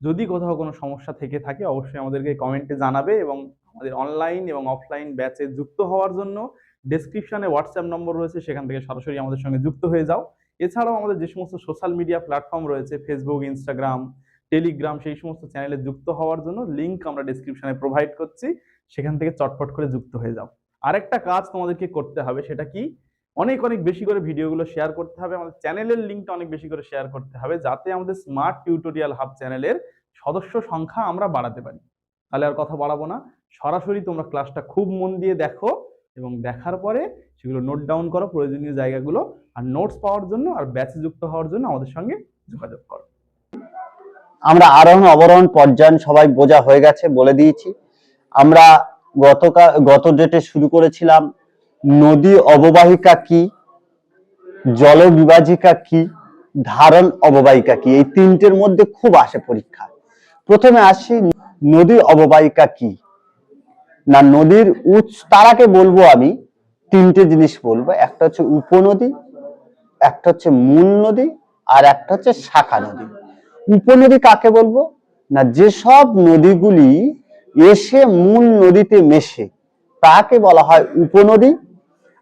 যদি কোথাও কোনো সমস্যা থেকে থাকে, অবশ্যই আমাদেরকে কমেন্টে জানাবে এবং আমাদের অনলাইন এবং অফলাইন ব্যাচে যুক্ত হওয়ার জন্য ডেসক্রিপশনে হোয়াটসঅ্যাপ নম্বর রয়েছে, সেখান থেকে সরাসরি আমাদের সঙ্গে যুক্ত হয়ে যাও। এছাড়াও আমাদের যে সমস্ত সোশ্যাল মিডিয়া প্ল্যাটফর্ম রয়েছে ফেসবুক ইনস্টাগ্রাম টেলিগ্রাম সেই সমস্ত চ্যানেলে যুক্ত হওয়ার জন্য লিঙ্ক আমরা ডেসক্রিপশনে প্রোভাইড করছি, সেখান থেকে চটপট করে যুক্ত হয়ে যাও। আরেকটা কাজ তোমাদেরকে করতে হবে, সেটা কি? অনেক অনেক বেশি করে ভিডিওগুলো শেয়ার করতে হবে, আমাদের চ্যানেলের লিঙ্কটা অনেক বেশি করে শেয়ার করতে হবে, যাতে আমাদের স্মার্ট টিউটোরিয়াল হাব চ্যানেলের সদস্য সংখ্যা আমরা বাড়াতে পারি। তাহলে আর কথা বাড়াবো না। সরাসরি তোমরা ক্লাসটা খুব মন দিয়ে দেখো এবং দেখার পরে সেগুলো নোট ডাউন করো, প্রয়োজনীয় জায়গাগুলো আর নোটস পাওয়ার জন্য আর ব্যাচে যুক্ত হওয়ার জন্য আমাদের সঙ্গে যোগাযোগ করো। আমরা আরোহণ অবরোহণ পর্যায়ন সবাই বোঝা হয়ে গেছে বলে দিয়েছি। আমরা গতকাল গত ডেটে শুরু করেছিলাম, নদী অববাহিকা কি জল বিভাজিকা কি, ধারণ অববাহিকা কি, এই তিনটের মধ্যে খুব আসে পরীক্ষা। প্রথমে আসি, নদী অববাহিকা কি? না, নদীর উৎস তারাকে বলব আমি তিনটে জিনিস বলব। একটা হচ্ছে উপনদী, একটা হচ্ছে মূল নদী, আর একটা হচ্ছে শাখা নদী। উপনদী কাকে বলব? না, যেসব নদীগুলি এসে মূল নদীতে মেশে, তাকে বলা হয় উপনদী।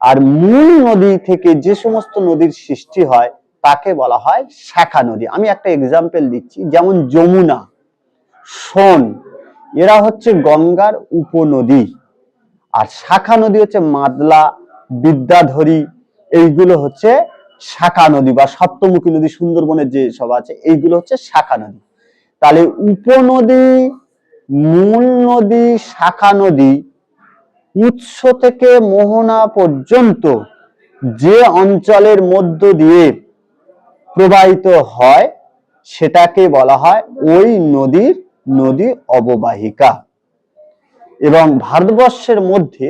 আর মূল নদী থেকে যে সমস্ত নদীর সৃষ্টি হয়, তাকে বলা হয় শাখা নদী। আমি একটা এক্সাম্পল দিচ্ছি, যেমন যমুনা। সোন এরা হচ্ছে গঙ্গার উপনদী। আর শাখা নদী হচ্ছে মাদলা, বিদ্যাধরী, এইগুলো হচ্ছে শাখা নদী বা সপ্তমুখী নদী, সুন্দরবনের যে সব আছে, এইগুলো হচ্ছে শাখা নদী। তাহলে উপনদী, মূল নদী, শাখা নদী, উৎস থেকে মোহনা পর্যন্ত যে অঞ্চলের মধ্য দিয়ে প্রবাহিত হয়, সেটাকে বলা হয় ওই নদীর নদী অববাহিকা। এবং ভারতবর্ষের মধ্যে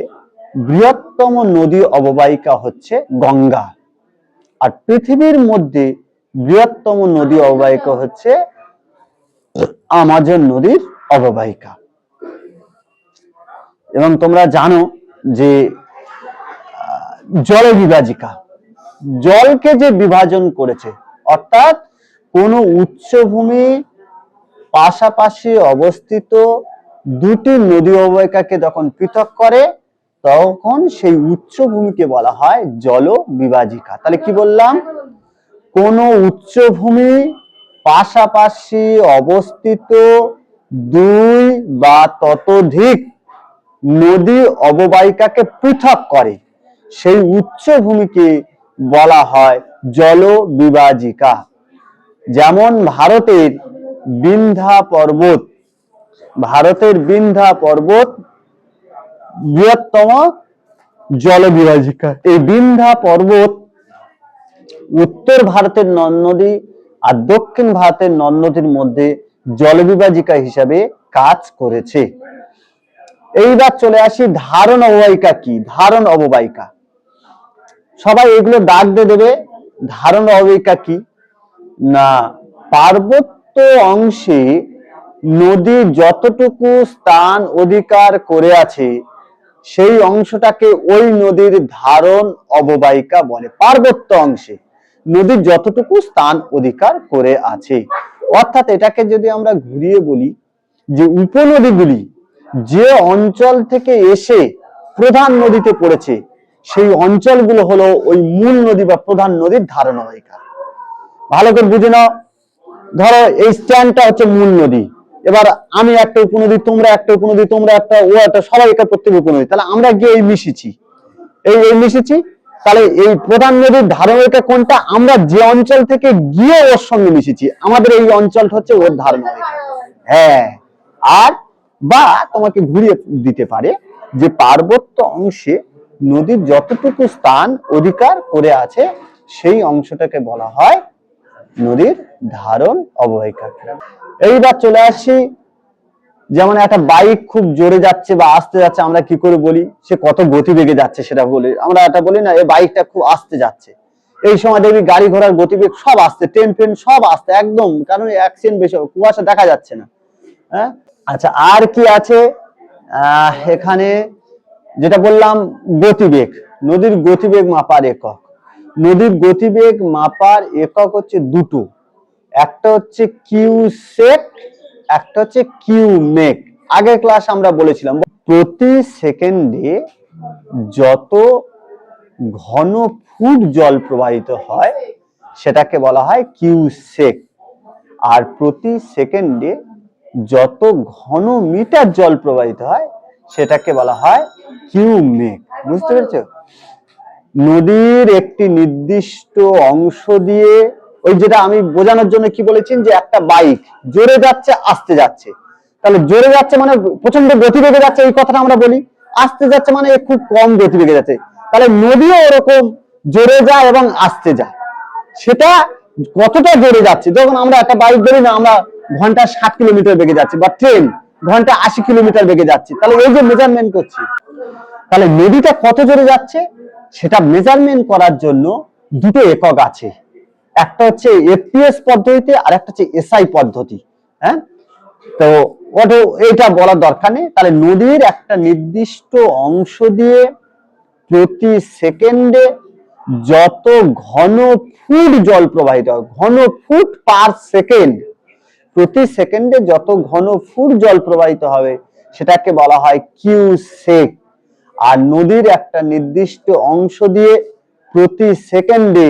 বৃহত্তম নদী অববাহিকা হচ্ছে গঙ্গা। আর পৃথিবীর মধ্যে বৃহত্তম নদী অববাহিকা হচ্ছে আমাজন নদীর অববাহিকা। এবং তোমরা জানো যে জল বিভাজিকা। জলকে যে বিভাজন করেছে, অর্থাৎ কোন উচ্চভূমি পাশাপাশি অবস্থিত দুটি নদী অববাহিকাকে যখন পৃথক করে, তখন সেই উচ্চভূমিকে বলা হয় জল বিভাজিকা তাহলে কি বললাম? কোন উচ্চভূমি পাশাপাশি অবস্থিত দুই বা ততোধিক নদী অববাহিকাকে পৃথক করে, সেই উচ্চভূমিকে বলা হয় জল বিভাজিকা যেমন ভারতের বিন্ধ্যা পর্বত, ভারতের বিন্ধ্যা পর্বত, বৃহত্তম জল বিভাজিকা এই বিন্ধ্যা পর্বত উত্তর ভারতের নদ নদী আর দক্ষিণ ভারতের নদ নদীর মধ্যে জলবিভাজিকা হিসাবে কাজ করেছে। এইবার চলে আসি ধারণ অববাহিকা কি? ধারণ অববাহিকা। সবাই এগুলো ডাক দিয়ে দেবে, ধারণ অববাহিকা কি? না, পার্বত্য অংশে নদী যতটুকু স্থান অধিকার করে আছে, সেই অংশটাকে ওই নদীর ধারণ অববাহিকা বলে। পার্বত্য অংশে নদী যতটুকু স্থান অধিকার করে আছে। অর্থাৎ এটাকে যদি আমরা ঘুরিয়ে বলি যে উপনদীগুলি যে অঞ্চল থেকে এসে প্রধান নদীতে পড়েছে, সেই অঞ্চলগুলো হলো ওই মূল নদী বা প্রধান নদীর ধারণ অববাহিকা। ভালো করে বুঝে নাও। ধরো এই স্ট্যান্ডটা হচ্ছে মূল নদী। এবার আমি একটা উপনদী, তোমরা একটা উপনদী, তোমরা একটা ও একটা সবাই একটা প্রত্যেক উপনদী। তাহলে আমরা গিয়ে এই মিশেছি এই এই মিশেছি তাহলে এই প্রধান নদীর ধারণিকা কোনটা? আমরা যে অঞ্চল থেকে গিয়ে ওর সঙ্গে মিশেছি আমাদের এই অঞ্চলটা হচ্ছে ওর ধারণিকা হ্যাঁ। আর বা তোমাকে ঘুরিয়ে দিতে পারে যে পার্বত্য অংশে নদীর যতটুকু স্থান, অধিকার করে আছে, সেই অংশটাকে বলা হয় নদীর ধারণ অববাহিকা। এইবার চলে আসি যেমন একটা বাইক খুব জোরে যাচ্ছে বা আসতে যাচ্ছে আমরা কি করে বলি? সে কত গতিবেগে যাচ্ছে সেটা বলি। আমরা এটা বলি না এই বাইকটা খুব আসতে যাচ্ছে। এই সময় দেখবি গাড়ি ঘোড়ার গতিবেগ সব আসতে ট্রেন ফ্রেন সব আসতে একদম কারণ অ্যাক্সিডেন্ট বেশি কুয়াশা দেখা যাচ্ছে না। হ্যাঁ? আচ্ছা আর কি আছে? আহ, এখানে যেটা বললাম গতিবেগ নদীর গতিবেগ মাপার একক। নদীর গতিবেগ মাপার একক হচ্ছে দুটো। একটা হচ্ছে কিউ সেক একটা হচ্ছে কিউ মেক আগের ক্লাস আমরা বলেছিলাম, প্রতি সেকেন্ডে যত ঘন ফুট জল প্রবাহিত হয়, সেটাকে বলা হয় কিউ সেক আর প্রতি সেকেন্ডে যত ঘন মিটার জল প্রবাহিত হয়, সেটাকে বলা হয় কিউ মেক বুঝতে পেরেছ? নদীর একটি নির্দিষ্ট অংশ দিয়ে, ওই যেটা আমি বোঝানোর জন্য কি বলেছি যে একটা বাইক জোরে যাচ্ছে, আসতে যাচ্ছে। তাহলে জোরে যাচ্ছে মানে প্রচণ্ড গতিবেগে যাচ্ছে, এই কথাটা আমরা বলি। আসতে যাচ্ছে মানে খুব কম গতিবেগে যাচ্ছে। তাহলে নদীও ওরকম জোরে যায় এবং আসতে যায়। সেটা কতটা জোরে যাচ্ছে? যখন আমরা একটা বাইক ধরি না, আমরা ঘণ্টা ষাট কিলোমিটার বেগে যাচ্ছি বা ট্রেন ঘণ্টা আশি কিলোমিটার বেগে যাচ্ছি। তাহলে এই যে মেজারমেন্ট করছি তাহলে নদীটা কত জোরে যাচ্ছে? সেটা মেজারমেন্ট করার জন্য দুটো একক আছে। একটা হচ্ছে এফপিএস পদ্ধতিতে আর একটা হচ্ছে এসআই পদ্ধতি হ্যাঁ? তো ওটা, এটা বলার দরকার নেই। তাহলে নদীর একটা নির্দিষ্ট অংশ দিয়ে প্রতি সেকেন্ডে যত ঘন ফুট জল প্রবাহিত হয়, ঘন ফুট পার সেকেন্ড, প্রতি সেকেন্ডে যত ঘন ফুট জল প্রবাহিত হবে, সেটাকে বলা হয় কিউ সেক আর নদীর একটা নির্দিষ্ট অংশ দিয়ে প্রতি সেকেন্ডে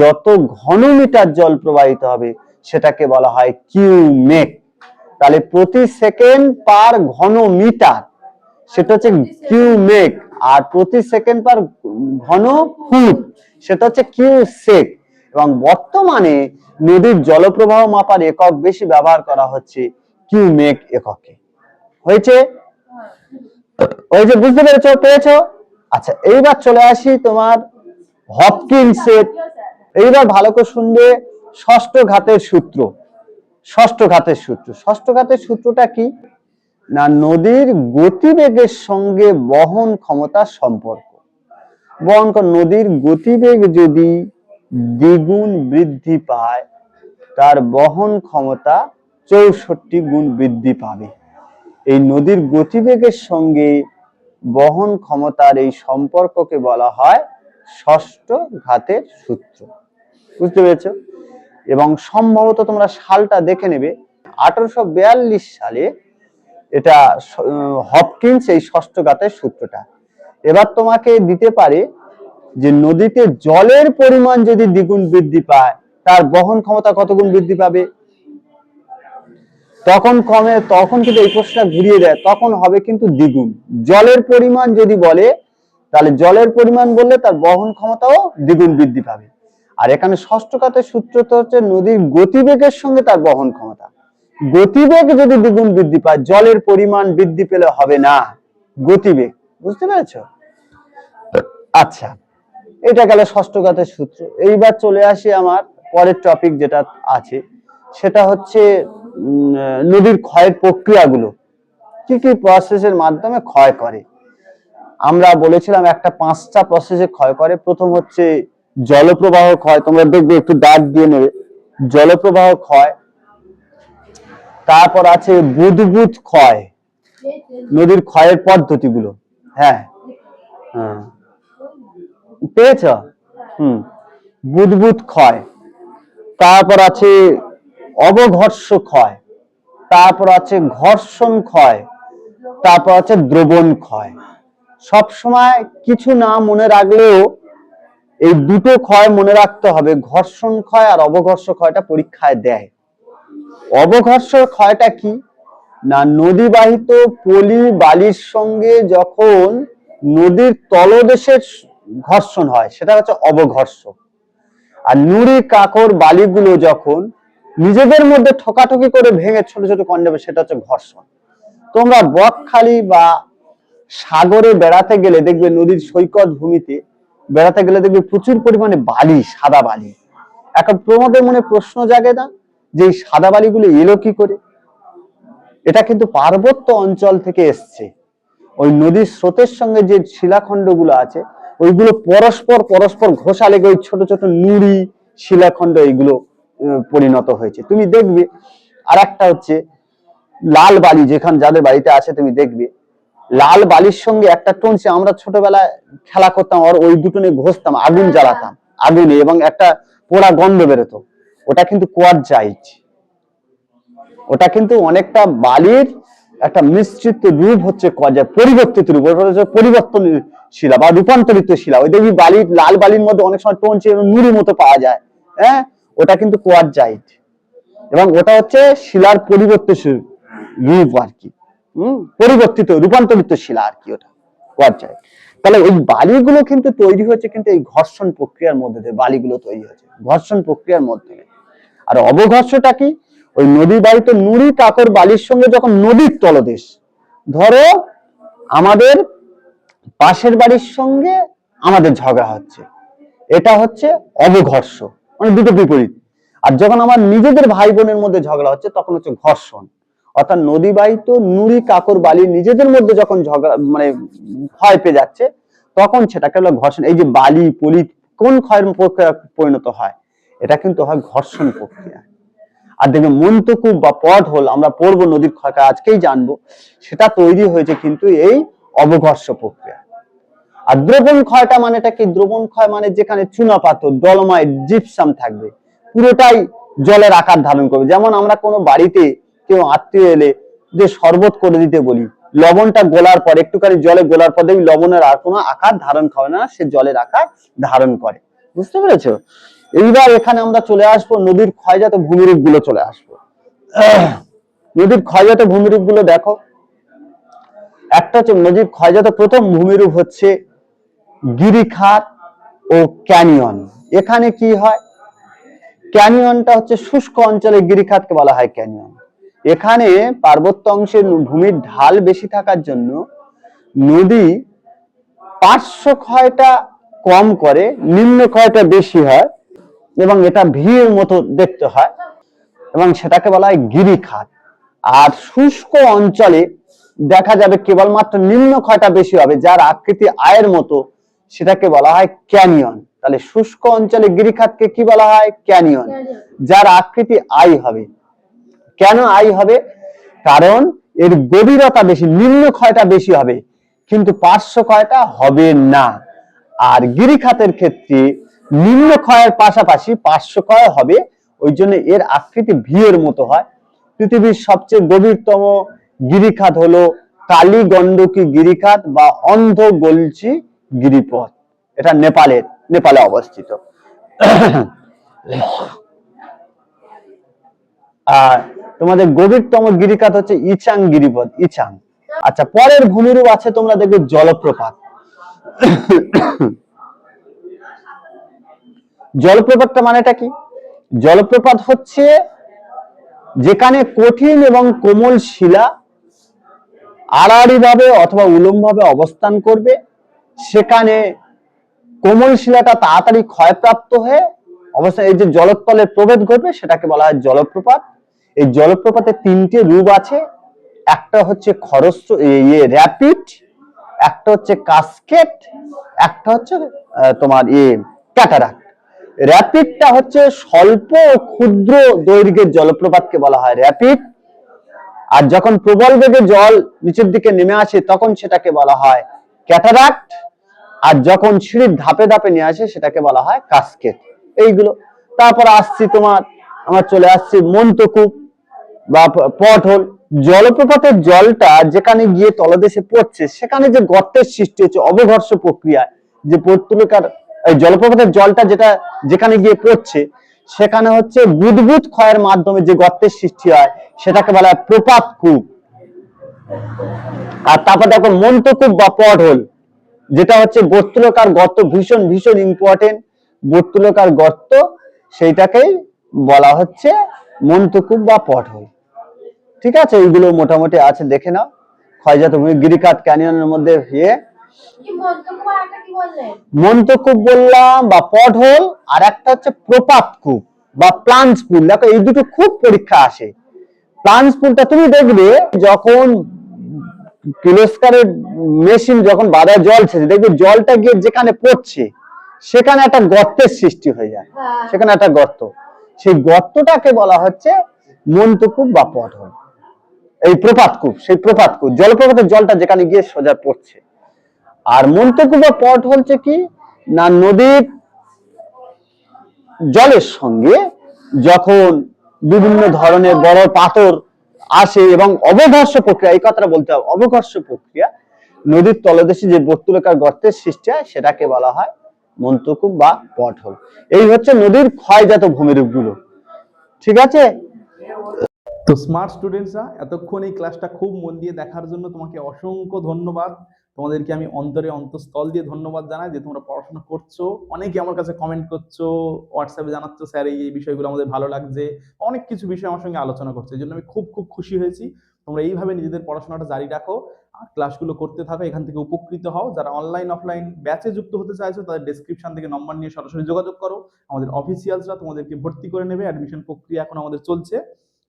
যত ঘনমিটার জল প্রবাহিত হবে, সেটাকে বলা হয় কিউ মেক তাহলে প্রতি সেকেন্ড পার ঘন মিটার সেটা হচ্ছে কিউ মেক আর প্রতি সেকেন্ড পার ঘন ফুট, সেটা হচ্ছে কিউ সেক এবং বর্তমানে নদীর জলপ্রবাহ মাপার একক বেশি ব্যবহার করা হচ্ছে কিউ মেক এককে। হয়েছে? ওই যে বুঝতে পেরেছ পেরেছ আচ্ছা এইবার চলে আসি তোমার হপকিন্সের। এইবার ভালো করে শুনবে ষষ্ঠ ঘাতের সূত্র। ষষ্ঠ ঘাতের সূত্র। ষষ্ঠ ঘাতের সূত্রটা কি? না, নদীর গতিবেগের সঙ্গে বহন ক্ষমতার সম্পর্ক। বহন নদীর গতিবেগ যদি দ্বিগুণ বৃদ্ধি পায়, তার বহন ক্ষমতা চৌষট্টি গুণ বৃদ্ধি পাবে। এই নদীর গতিবেগের সঙ্গে বহন ক্ষমতার এই সম্পর্ককে বলা হয় ষষ্ঠ ঘাতের সূত্র। বুঝতে পেরেছ? এবং সম্ভবত তোমরা সালটা দেখে নেবে, আঠারোশো সালে এটা হপকিন্স এই ষষ্ঠ ঘাতের সূত্রটা। এবার তোমাকে দিতে পারে যে নদীতে জলের পরিমাণ যদি দ্বিগুণ বৃদ্ধি পায়, তার বহন ক্ষমতা কত গুণ বৃদ্ধি পাবে? তখন কমে, তখন কিন্তু এই প্রশ্নটা ঘুরিয়ে দেয়, তখন হবে কিন্তু দ্বিগুণ। জলের পরিমাণ যদি বলে, তাহলে জলের পরিমাণ বললে তার বহন ক্ষমতাও দ্বিগুণ বৃদ্ধি পাবে। আর এখানে ষষ্ঠ কাতের সূত্র তো হচ্ছে নদীর গতিবেগের সঙ্গে তার বহন ক্ষমতা। গতিবেগ যদি দ্বিগুণ বৃদ্ধি পায়, জলের পরিমাণ বৃদ্ধি পেলে হবে না। গতিবেগ, বুঝতে পেরেছ? আচ্ছা এটা গেল ষষ্ঠ ঘাতের সূত্র। এইবার চলে আসি আমার পরের টপিক যেটা আছে, সেটা হচ্ছে নদীর ক্ষয়ের প্রক্রিয়াগুলো কি কি প্রসেসের মাধ্যমে ক্ষয় করে? আমরা বলেছিলাম একটা পাঁচটা প্রসেসে ক্ষয় করে। প্রথম হচ্ছে জলপ্রবাহ ক্ষয়। তোমরা দেখবে একটু দাগ দিয়ে নেবে। জলপ্রবাহ ক্ষয়। তারপর আছে বুদবুদ ক্ষয়। নদীর ক্ষয়ের পদ্ধতিগুলো। হ্যাঁ। হ্যাঁ। পেয়েছ? হুম। বুদবুদ ক্ষয়। তারপর আছে অবঘর্ষ ক্ষয়, তারপর আছে ঘর্ষণ ক্ষয়, তারপর আছে দ্রবণ ক্ষয়। সব সময় কিছু না মনে রাখলেও এই দুটো ক্ষয় মনে রাখতে হবে, ঘর্ষণ ক্ষয় আর অবঘর্ষ ক্ষয়টা পরীক্ষায় দেয়। অবঘর্ষ ক্ষয়টা কি? না, নদীবাহিত পলি বালির সঙ্গে যখন নদীর তলদেশের ঘর্ষণ হয়, সেটা হচ্ছে অবঘর্ষ আর নুড়ি কাকর বালিগুলো যখন নিজেদের মধ্যে ঠকাঠকি করে ভেঙে ছোট ছোট খণ্ডে সেটা হচ্ছে ঘর্ষণ। তোমরা বকখালি বা সাগরে বেড়াতে গেলে দেখবে নদীর সৈকত ভূমিতে বেড়াতে গেলে দেখবে প্রচুর পরিমাণে বালি, সাদা বালি। এখন তোমাদের মনে প্রশ্ন জাগে না যে এই সাদা বালিগুলো এলো কি করে? এটা কিন্তু পার্বত্য অঞ্চল থেকে এসছে। ওই নদীর স্রোতের সঙ্গে যে শিলাখণ্ডগুলো আছে, ওইগুলো পরস্পর পরস্পর ঘষা লেগে ওই ছোট ছোট নুড়ি, শিলাখণ্ড এইগুলো পরিণত হয়েছে। তুমি দেখবে আর একটা হচ্ছে, লাল বালি যেখানে যাদের বাড়িতে আছে, তুমি দেখবে, লাল বালির সঙ্গে একটা টনসি আমরা ছোটবেলায় খেলা করতাম, আর ওই দুটো নিয়ে ঘষতাম, আগুন জ্বালাতাম, আগুনে, এবং একটা পোড়া গন্ধ বেরোতো। ওটা কিন্তু কোয়ারজাইট ওটা কিন্তু অনেকটা বালির একটা মিশ্রিত রূপ হচ্ছে কজা- পরিবর্তিত রূপ পরিবর্তন শিলা বা রূপান্তরিত শিলা। ওই দেখবি বালির, লাল বালির মধ্যে অনেক সময় টনচি নুড়ি মতো পাওয়া যায়। হ্যাঁ? ওটা কিন্তু কোয়ারজাইট এবং ওটা হচ্ছে শিলার পরিবর্তিত রূপ আর কি। হম? পরিবর্তিত, রূপান্তরিত শিলা আর কি ওটা কোয়ারজাইট তাহলে ওই বালিগুলো কিন্তু তৈরি হয়েছে কিন্তু এই ঘর্ষণ প্রক্রিয়ার মধ্যে দিয়ে বালিগুলো তৈরি হয়েছে। ঘর্ষণ প্রক্রিয়ার মধ্যে। আর অবঘর্ষটা কি? ওই নদী বাড়িতে নুড়ি কাকর বালির সঙ্গে যখন নদীর তলদেশ, ধরো আমাদের পাশের বাড়ির সঙ্গে আমাদের ঝগড়া হচ্ছে। এটা হচ্ছে অবঘর্ষ। মানে দুটো বিপরীত। আর যখন আমার নিজেদের ভাই বোনের মধ্যে ঝগড়া হচ্ছে, তখন হচ্ছে ঘর্ষণ। অর্থাৎ নদী বাহিত নুড়ি কাকর বালি নিজেদের মধ্যে যখন ঝগড়া মানে ক্ষয় পেয়ে যাচ্ছে, তখন সেটাকে হলো ঘর্ষণ। এই যে বালি পলি কোন ক্ষয়ের প্রক্রিয়া পরিণত হয়, এটা কিন্তু হয় ঘর্ষণ প্রক্রিয়া। আর দেখবে মন্তকূপ বা পট হল আমরা পড়ব নদীর ক্ষয়টা আজকেই জানব, সেটা তৈরি হয়েছে কিন্তু এই অবঘর্ষ প্রক্রিয়া। আর দ্রবণ ক্ষয়টা মানেটা কি? দ্রবণ ক্ষয় মানে যেখানে চুনা পাথর, ডলমাইট জিপসাম থাকবে। পুরোটাই জলের আকার ধারণ করবে। যেমন আমরা কোনো বাড়িতে কেউ আত্মীয় এলে যে শরবত করে দিতে বলি, লবণটা গোলার পর, একটুখানি জলে গোলার পর দেখবি লবণের আর কোনো আকার ধারণ করে না, সে জলের আকার ধারণ করে। বুঝতে পেরেছ? এইবার এখানে আমরা চলে আসব নদীর ক্ষয়জাত ভূমিরূপগুলো চলে আসব। নদীর ক্ষয়জাত ভূমিরূপগুলো দেখো। একটা হচ্ছে নদীর ক্ষয়জাত প্রথম ভূমিরূপ হচ্ছে গিরিখাত ও ক্যানিয়ন। এখানে কি হয়? ক্যানিয়নটা হচ্ছে শুষ্ক অঞ্চলে গিরিখাতকে বলা হয় ক্যানিয়ন। এখানে পার্বত্য অংশের ভূমির ঢাল বেশি থাকার জন্য নদী পার্শ্ব ক্ষয়টা কম করে, নিম্ন ক্ষয়টা বেশি হয় এবং এটা ভিড়ের মতো দেখতে হয় এবং সেটাকে বলা হয় গিরিখাত। আর শুষ্ক অঞ্চলে দেখা যাবে কেবলমাত্র নিম্ন ক্ষয়টা বেশি হবে, যার আকৃতি আয়ের মতো সেটাকে বলা হয় ক্যানিয়ন। তাহলে শুষ্ক অঞ্চলে গিরিখাতকে কি বলা হয়? ক্যানিয়ন। যার আকৃতি আই হবে। কেন আই হবে? কারণ এর গভীরতা বেশি, নিম্ন ক্ষয়টা বেশি হবে। কিন্তু পার্শ্ব ক্ষয়টা হবে না। আর গিরিখাতের ক্ষেত্রে নিম্ন ক্ষয়ের পাশাপাশি পার্শ্ব ক্ষয় হবে। ওই জন্য এর আকৃতি ভিয়ের মতো হয়। পৃথিবীর সবচেয়ে গভীরতম গিরিখাত হলো কালী গন্ডকী গিরিখাত বা অন্ধ গলচি গিরিপথ। এটা নেপালের, নেপালে অবস্থিত। আর তোমাদের গভীরতম গিরিখাত হচ্ছে ইচাং গিরিপথ, ইচাং। আচ্ছা পরের ভূমিরূপ আছে তোমরা দেখবে জলপ্রপাত। জলপ্রপাতটা মানেটা কি? জলপ্রপাত হচ্ছে যেখানে কঠিন এবং কোমল শিলা আড়াআড়ি ভাবে অথবা উলম্ব ভাবে অবস্থান করবে সেখানে কোমল শিলাটা তাড়াতাড়ি ক্ষয়প্রাপ্ত হয়ে অবস্থা এই যে জলোৎপলের প্রভেদ ঘটবে, সেটাকে বলা হয় জলপ্রপাত। এই জলপ্রপাতের তিনটে রূপ আছে। একটা হচ্ছে খরস্র ইয়ে র্যাপিড একটা হচ্ছে কাস্কেট একটা হচ্ছে তোমার ইয়ে ক্যাটারাক্ট র্যাপিডটা হচ্ছে স্বল্প ক্ষুদ্র দৈর্ঘ্যের জলপ্রপাতকে বলা হয় র্যাপিড আর যখন প্রবল বেগে জল নিচের দিকে নেমে আসে, তখন সেটাকে বলা হয় ক্যাটারাক্ট আর যখন সিঁড়ির ধাপে ধাপে নিয়ে আসে, সেটাকে বলা হয় কাস্কেট এইগুলো। তারপর আসছি তোমার, আমার চলে আসছি মন্তকূপ বা পট হোল জলপ্রপাতের জলটা যেখানে গিয়ে তলদেশে পড়ছে, সেখানে যে গর্তের সৃষ্টি হচ্ছে, অবঘর্ষ প্রক্রিয়ায়, যে পর্তুলিকার জলপ্রপাতের জলটা যেটা যেখানে গিয়ে পড়ছে, সেখানে হচ্ছে বুদবুদ ক্ষয়ের মাধ্যমে যে গর্তের সৃষ্টি হয়, সেটাকে বলা হয় প্রপাত কূপ আর তারপর দেখো মন্তকূপ বা পট হোল যেটা হচ্ছে বর্তুলকার গর্ত ভীষণ ভীষণ ইম্পর্টেন্ট বর্তুলকার গর্ত সেইটাকেই বলা হচ্ছে মন্তকূপ বা পট হোল ঠিক আছে? এইগুলো মোটামুটি আছে দেখে নাও। ক্ষয়জাত ভূমি গিরিকাত ক্যানিয়নের মধ্যে ইয়ে মন্তকূপ বললাম বা পট হোল আর একটা হচ্ছে প্রপাত কূপ বা প্লান্স পুল দেখো এই দুটো খুব পরীক্ষা আসে। প্লাঞ্জ পুলটা তুমি দেখবে যখন কিলোস্কারের মেশিন যখন বাদায় জল ছেড়ে দেখবে জলটা গিয়ে যেখানে পড়ছে সেখানে একটা গর্তের সৃষ্টি হয়ে যায়। হ্যাঁ। সেখানে একটা গর্ত। সেই গর্তটাকে বলা হচ্ছে মন্তুকূপ বা পটহল এই প্রপাতকূপ সেই প্রপাতকূপ জলপ্রপাতের জলটা যেখানে গিয়ে সোজা পড়ছে। আর মন্তুকূপ বা পট হচ্ছে কি? না নদীর জলের সঙ্গে যখন বিভিন্ন ধরনের বড় পাথর আসে এবং অবঘর্ষ প্রক্রিয়া, এই কথাটা বলতে হবে, অবঘর্ষ প্রক্রিয়া নদীর তলদেশে যে বর্তুলাকার গর্তের সৃষ্টি হয়, সেটাকে বলা হয় মন্তকুম বা পটহল এই হচ্ছে নদীর ক্ষয়জাত ভূমিরূপগুলো। ঠিক আছে? তো স্মার্ট স্টুডেন্টসরা এতক্ষণ এই ক্লাসটা খুব মন দিয়ে দেখার জন্য তোমাকে অসংখ্য ধন্যবাদ। তোমাদেরকে আমি অন্তরে অন্তঃস্থল দিয়ে ধন্যবাদ জানাই যে তোমরা পড়াশোনা করছ। অনেকে আমার কাছে কমেন্ট করছ হোয়াটসঅ্যাপে জানাচ্ছ, স্যার, এই বিষয়গুলো আমাদের ভালো লাগছে। অনেক কিছু বিষয় আমার সঙ্গে আলোচনা করছে, এই জন্য আমি খুব খুব খুশি হয়েছি। তোমরা এইভাবে নিজেদের পড়াশোনাটা জারি রাখো আর ক্লাসগুলো করতে থাকো, এখান থেকে উপকৃত হও। যারা অনলাইন অফলাইন ব্যাচে যুক্ত হতে চাইছো, তাদের ডেসক্রিপশন থেকে নম্বর নিয়ে সরাসরি যোগাযোগ করো। আমাদের অফিসিয়ালসরা তোমাদেরকে ভর্তি করে নেবে অ্যাডমিশন প্রক্রিয়া এখন আমাদের চলছে।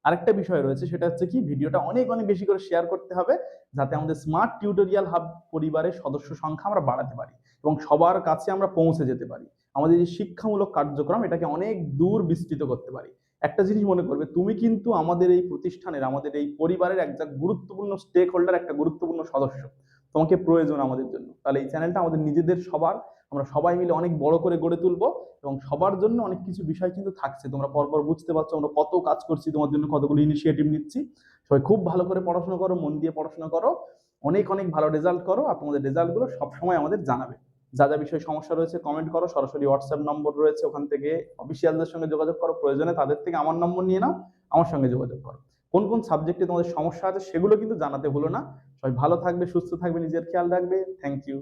আরেকটা বিষয় রয়েছে, সেটা হচ্ছে কি, ভিডিওটা অনেক অনেক বেশি করে শেয়ার করতে হবে যাতে আমাদের স্মার্ট টিউটোরিয়াল হাব পরিবারের সদস্য সংখ্যা আমরা বাড়াতে পারি এবং সবার কাছে আমরা পৌঁছে যেতে পারি। আমাদের যে শিক্ষামূলক কার্যক্রম, এটাকে অনেক দূর বিস্তৃত করতে পারি। একটা জিনিস মনে করবে, তুমি কিন্তু আমাদের এই প্রতিষ্ঠানের, আমাদের এই পরিবারের একটা গুরুত্বপূর্ণ স্টেক হোল্ডার একটা গুরুত্বপূর্ণ সদস্য। তোমাকে প্রয়োজন আমাদের জন্য। তাহলে এই চ্যানেলটা আমাদের নিজেদের সবার। আমরা সবাই মিলে অনেক বড় করে গড়ে তুলবো এবং সবার জন্য অনেক কিছু বিষয় কিন্তু থাকছে। তোমরা পরপর বুঝতে পারছ আমরা কত কাজ করছি, তোমার জন্য কতগুলো ইনিশিয়েটিভ নিচ্ছি। সবাই খুব ভালো করে পড়াশোনা করো, মন দিয়ে পড়াশোনা করো। অনেক অনেক ভালো রেজাল্ট করো আর তোমাদের রেজাল্টগুলো সবসময় আমাদের জানাবে। যা যা বিষয়ে সমস্যা রয়েছে কমেন্ট করো। সরাসরি হোয়াটসঅ্যাপ নম্বর রয়েছে ওখান থেকে। অফিসিয়ালদের সঙ্গে যোগাযোগ করো। প্রয়োজনে তাদের থেকে আমার নম্বর নিয়ে নাও। আমার সঙ্গে যোগাযোগ করো। কোন কোন সাবজেক্টে তোমাদের সমস্যা আছে সেগুলো কিন্তু জানাতে হলো না। সবাই ভালো থাকবে, সুস্থ থাকবে, নিজের খেয়াল রাখবে। Thank you